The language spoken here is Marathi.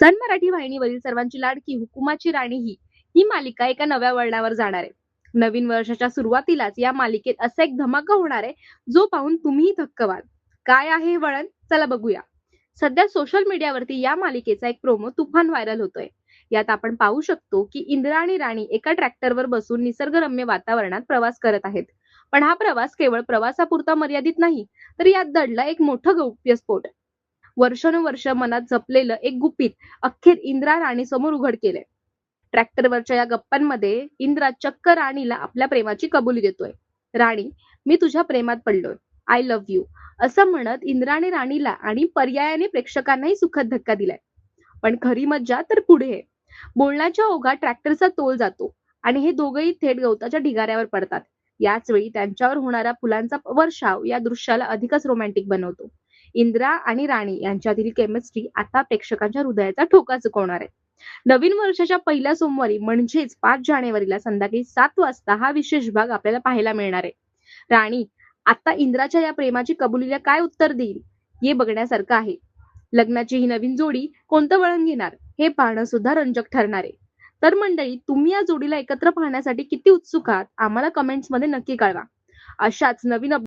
सन मराठी वाहिनीवरील सर्वांची लाडकी हुकुमाची राणी ही ही मालिका एका नव्या वळणावर जाणार आहे. नवीन वर्षाच्या सुरुवातीलाच या मालिकेत असा एक धमाका होणार आहे जो पाहून तुम्ही थक्क व्हाल काय आहे हे वळण? चला बघूया. सध्या सोशल मीडियावरती या मालिकेचा एक प्रोमो तुफान व्हायरल होतोय. यात आपण पाहू शकतो की इंदिरा आणि राणी एका ट्रॅक्टरवर बसून निसर्गरम्य वातावरणात प्रवास करत आहेत. पण हा प्रवास केवळ प्रवासापुरता मर्यादित नाही तर यात दडला एक मोठं गौप्यस्फोट वर्षानुवर्ष मनात जपलेलं एक गुपित अखेर इंद्रा राणी समोर उघड केलंय. ट्रॅक्टरवरच्या या गप्पांमध्ये इंद्रा चक्क राणीला आपल्या प्रेमाची कबुली देतोय. राणी मी तुझ्या प्रेमात पडलोय. आय लव्ह यू असं म्हणत इंद्राने राणीला आणि पर्यायाने प्रेक्षकांनाही सुखद धक्का दिलाय. पण खरी मज्जा तर पुढे बोलण्याच्या ओघात ट्रॅक्टरचा तोल जातो आणि हे दोघेही थेट गवताच्या ढिगाऱ्यावर पडतात. याच वेळी त्यांच्यावर होणारा फुलांचा वर्षाव या दृश्याला अधिकच रोमॅन्टिक बनवतो. इंद्रा आणि राणी यांच्यातील केमिस्ट्री आता प्रेक्षकांच्या हृदयाचा ठोका चुकवणार आहे. नवीन वर्षाच्या पहिल्या सोमवारी म्हणजेच पाच जानेवारीला संध्याकाळी सात वाजता हा विशेष भाग आपल्याला पाहायला मिळणार आहे. राणी आता इंद्राच्या या प्रेमाची कबुलीला काय उत्तर देईल? हे बघण्यासारखं आहे. लग्नाची ही नवीन जोडी कोणतं वळण घेणार? हे पाहणं सुद्धा रंजक ठरणार आहे. तर मंडळी तुम्ही या जोडीला एकत्र पाहण्यासाठी किती उत्सुक आहात? आम्हाला कमेंट्समध्ये नक्की कळवा. अशाच नवीन